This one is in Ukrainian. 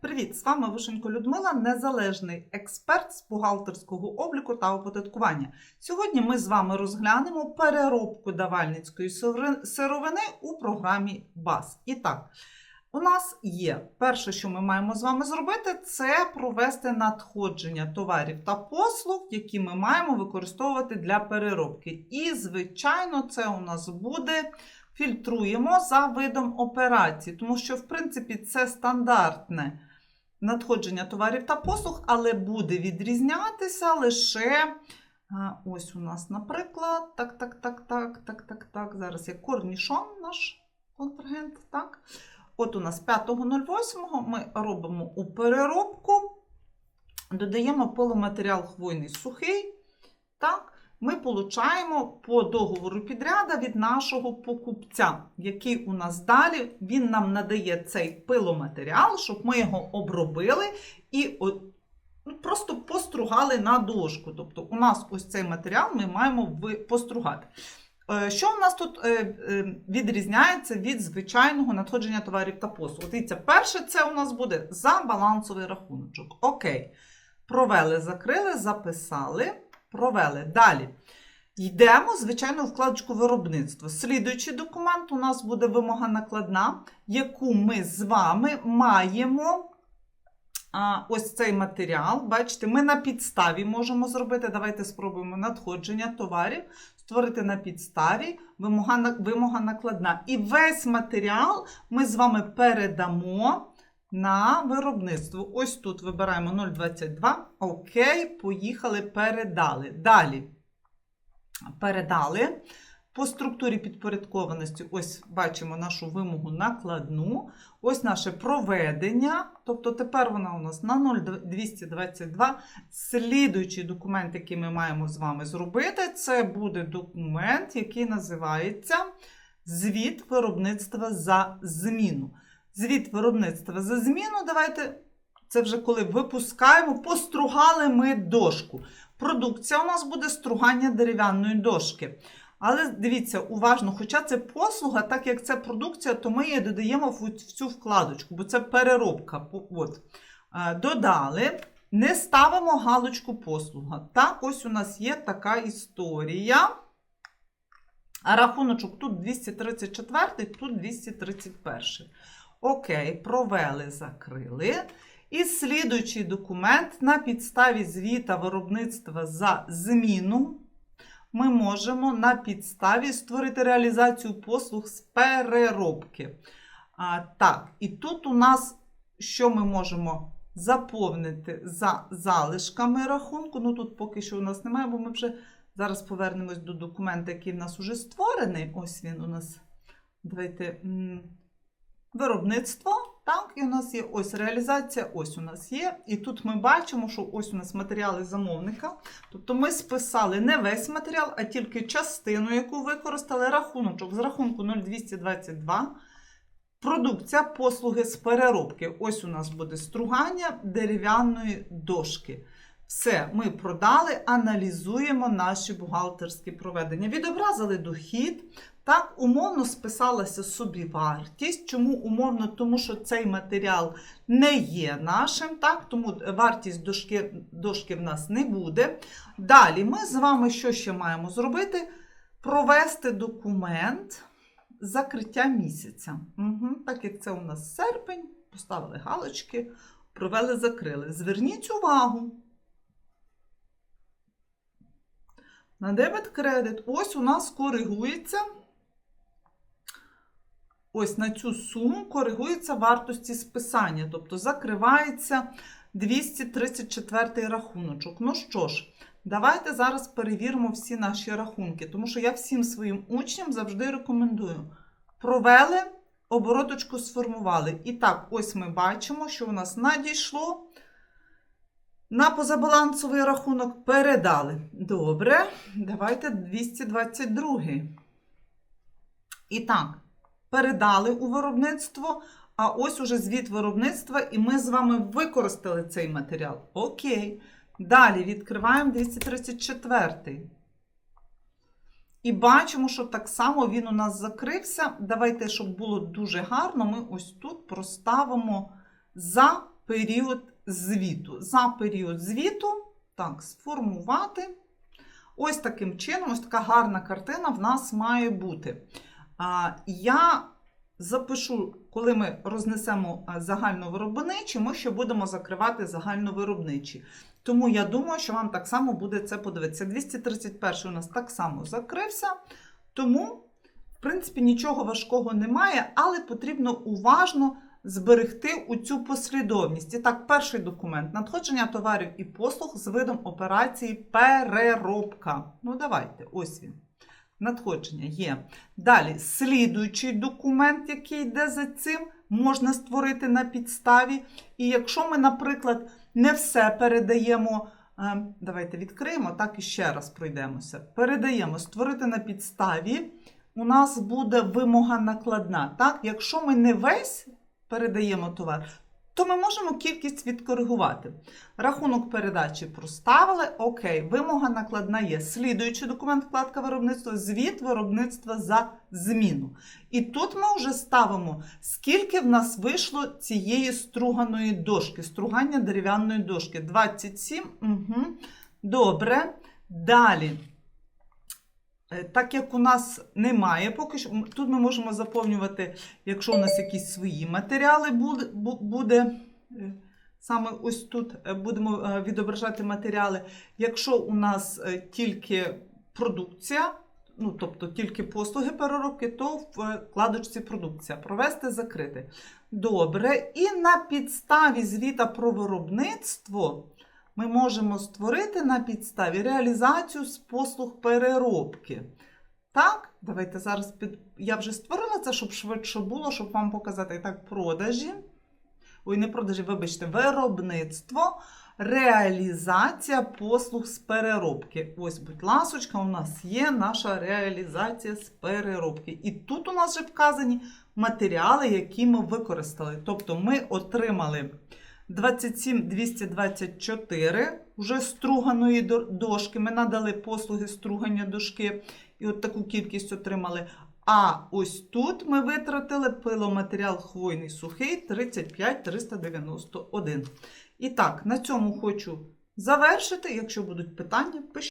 Привіт! З вами Вишенько Людмила, незалежний експерт з бухгалтерського обліку та оподаткування. Сьогодні ми з вами розглянемо переробку давальницької сировини у програмі БАС. І так, у нас є перше, що ми маємо з вами зробити, це провести надходження товарів та послуг, які ми маємо використовувати для переробки. І, звичайно, це у нас буде фільтруємо за видом операції, тому що, в принципі, це стандартне надходження товарів та послуг, але буде відрізнятися лише. Ось у нас, наприклад, так, так, так, так, так, так, так. Зараз є корнішон наш контрагент. Так. От у нас 5.08 ми робимо у переробку, додаємо пиломатеріал хвойний сухий. Так ми получаємо по договору підряда від нашого покупця, який у нас далі він нам надає цей пиломатеріал, щоб ми його обробили і ну, просто постругали на дошку. Тобто, у нас ось цей матеріал ми маємо постругати. Е, Що у нас тут е, е, відрізняється від звичайного надходження товарів та послуг? Дивіться, перше, це у нас буде за балансовий рахуночок. Окей. Провели, закрили, записали. Провели. Далі. Йдемо, звичайно, вкладочку виробництво. Слідуючий документ у нас буде вимога накладна, яку ми з вами маємо. А, ось цей матеріал. Бачите, ми на підставі можемо зробити. Давайте спробуємо надходження товарів, створити на підставі, вимога, вимога накладна. І весь матеріал ми з вами передамо на виробництво. Ось тут вибираємо 0,22. Окей, поїхали, передали. Далі. Передали. По структурі підпорядкованості, ось бачимо нашу вимогу накладну. Ось наше проведення. Тобто тепер вона у нас на 0,222. Слідуючий документ, який ми маємо з вами зробити, це буде документ, який називається Звіт виробництва за зміну. Звіт виробництва за зміну. Давайте це вже коли випускаємо, постругали ми дошку. Продукція у нас буде стругання дерев'яної дошки. Але дивіться уважно, хоча це послуга, так як це продукція, то ми її додаємо в цю вкладочку, бо це переробка. От. Е, Додали, не ставимо галочку послуга. Так, ось у нас є така історія. Рахуночок тут 234, тут 231. Окей, провели, закрили. І слідуючий документ на підставі звіта виробництва за зміну ми можемо на підставі створити реалізацію послуг з переробки. А, так, і тут у нас що ми можемо заповнити за залишками рахунку. Ну тут поки що у нас немає, бо ми вже зараз повернемось до документа, який в нас вже створений. Ось він у нас. Давайте. Виробництво, так, і у нас є ось реалізація, ось у нас є. І тут ми бачимо, що ось у нас матеріали замовника. Тобто ми списали не весь матеріал, а тільки частину, яку використали, рахуночок з рахунку 0222. Продукція послуги з переробки. Ось у нас буде стругання дерев'яної дошки. Все, ми продали, аналізуємо наші бухгалтерські проведення. Відобразили дохід. Так, умовно списалася собівартість. Чому умовно? Тому що цей матеріал не є нашим, так, тому вартість дошки, дошки в нас не буде. Далі ми з вами що ще маємо зробити? Провести документ закриття місяця. Угу. Так як це у нас серпень, поставили галочки, провели, закрили. Зверніть увагу. На дебет кредит. Ось у нас коригується. Ось на цю суму коригується вартості списання, тобто закривається 234 рахуночок. Ну що ж, давайте зараз перевіримо всі наші рахунки, тому що я всім своїм учням завжди рекомендую. Провели, обороточку сформували. І так, ось ми бачимо, що у нас надійшло. На позабалансовий рахунок передали. Добре, давайте 222. І так, передали у виробництво, а ось уже звіт виробництва, і ми з вами використали цей матеріал. Окей. Далі відкриваємо 234. І бачимо, що так само він у нас закрився. Давайте, щоб було дуже гарно, ми ось тут проставимо за період звіту. За період звіту, так, сформувати. Ось таким чином, ось така гарна картина в нас має бути. Я запишу, коли ми рознесемо загальновиробничі, ми ще будемо закривати загальновиробничі. Тому я думаю, що вам так само буде це подивитися. 231 у нас так само закрився. Тому, в принципі, нічого важкого немає, але потрібно уважно зберегти у цю послідовність. І так, перший документ надходження товарів і послуг з видом операції переробка. Ну, давайте, ось він. Надходження є. Далі, слідуючий документ, який йде за цим, можна створити на підставі. І якщо ми, наприклад, не все передаємо. е, Давайте відкриємо, так і ще раз пройдемося. Передаємо створити на підставі. У нас буде вимога накладна. Так? Якщо ми не весь передаємо товар, то ми можемо кількість відкоригувати. Рахунок передачі проставили. Окей, вимога накладна є. Слідуючий документ вкладка виробництва, звіт виробництва за зміну. І тут ми вже ставимо, скільки в нас вийшло цієї струганої дошки, стругання дерев'яної дошки. 27. Угу. Добре. Далі. Е, Так як у нас немає, поки що тут ми можемо заповнювати, якщо у нас якісь свої матеріали буде, е, саме ось тут е, будемо відображати матеріали. Якщо у нас тільки продукція, ну тобто тільки послуги переробки, то в вкладочці продукція. Провести закрити. Добре. І на підставі звіта про виробництво ми можемо створити на підставі реалізацію з послуг переробки. Так, давайте зараз під... я вже створила це, щоб швидше було, щоб вам показати І так продажі. Ой, не продажі, вибачте, виробництво, реалізація послуг з переробки. Ось, будь ласочка, у нас є наша реалізація з переробки. І тут у нас вже вказані матеріали, які ми використали. Тобто ми отримали 27 224 вже струганої дошки. Ми надали послуги стругання дошки і от таку кількість отримали. А ось тут ми витратили пиломатеріал хвойний сухий 35 391. І так, на цьому хочу завершити. Якщо будуть питання, пишіть.